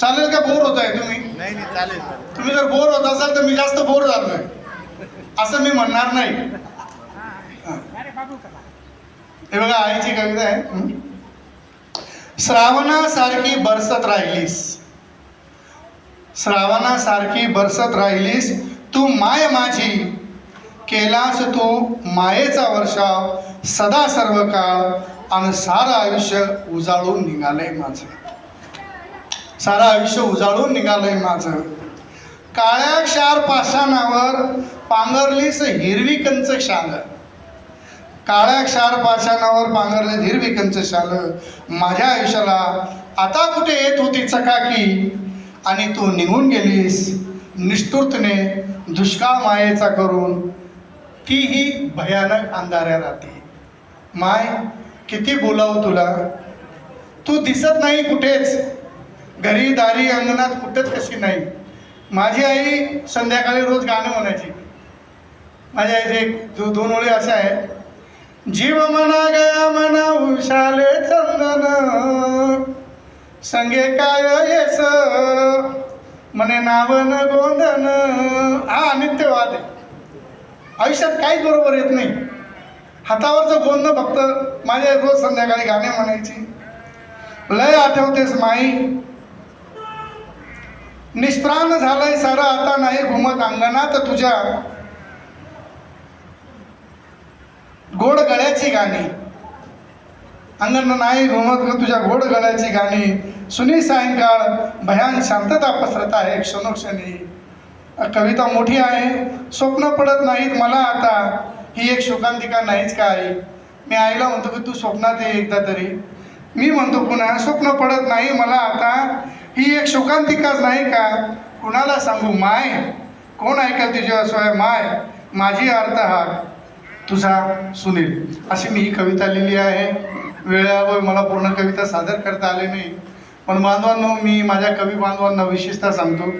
चालेल का बोर होत आहे तुम्ही? नाही नाही चालेल तुम्ही जर बोर होत असाल तर मी जास्त बोर झालोय असं मी म्हणणार नाही. हा. बघा आईची कविता आहे? श्रावणासारखी बरसत राहिलीस. श्रावणासारखी बरसत राहिलीस. तू माय माझी. केलास तू मायेचा वर्षाव. सदा सर्व काळ आणि सारं आयुष्य उजाळून निघालंय माझं. सारा आयुष्य उजाळून निघालंय माझं. काळ्या क्षार पाषाणावर पांघरलीस हिरवी कंच शाल. काळ्या क्षार पाषाणावर पांघरले हिरवी कंच शाल. माझ्या आयुष्याला आता कुठे येत होती चकाकी? आणि तू निघून गेलीस निष्ठुरतने दुष्काळ मायेचा करून. तीही भयानक अंधाऱ्या राहते माय किती बोलावं तुला? तू दिसत नाही कुठेच. घरी दारी अंगणात कुठंच कशी नाही. माझी आई संध्याकाळी रोज गाणं म्हणायची. माझ्या आईचे एक दो दोन ओळी अशा आहे जीव मना गया मना उशाले चंदन. संगे काय येस? म्हणे नावन गोंधन हा नित्यवाद आहे. आयुष्यात काहीच बरोबर येत नाही. हातावरचं गोंधन फक्त माझ्या रोज संध्याकाळी गाणे म्हणायची. लय आठवतेस माई. निष्प्राण झालंय सारा आता नाही घुमत अंगणात तुझ्या गोड गळ्याची गाणी. अंगण नाही घुमत ग तुझ्या गोड गळ्याची गाणी. सुनी सायंकाळ भयान शांतता पसरत आहे क्षणोक्षणी. कविता मोठी आहे स्वप्न पडत नाहीत मला आता. ही एक शोकांतिका नाहीच काय. मी आईला म्हणतो की तू स्वप्नात ये एकदा तरी. मी म्हणतो पुन्हा स्वप्न पडत नाही मला आता. ही एक शोकांतिकाच नाही का? कुणाला सांगू? माय. कोण ऐकेल तुझ्या असोय माय. माझी अर्थ हा. तुझा सुनील. अशी मी ही कविता लिहिली आहे. वेळावर मला पूर्ण कविता सादर करता आली नाही. पण बांधवांनो मी माझ्या कवी बांधवांना विशेषतः सांगतो.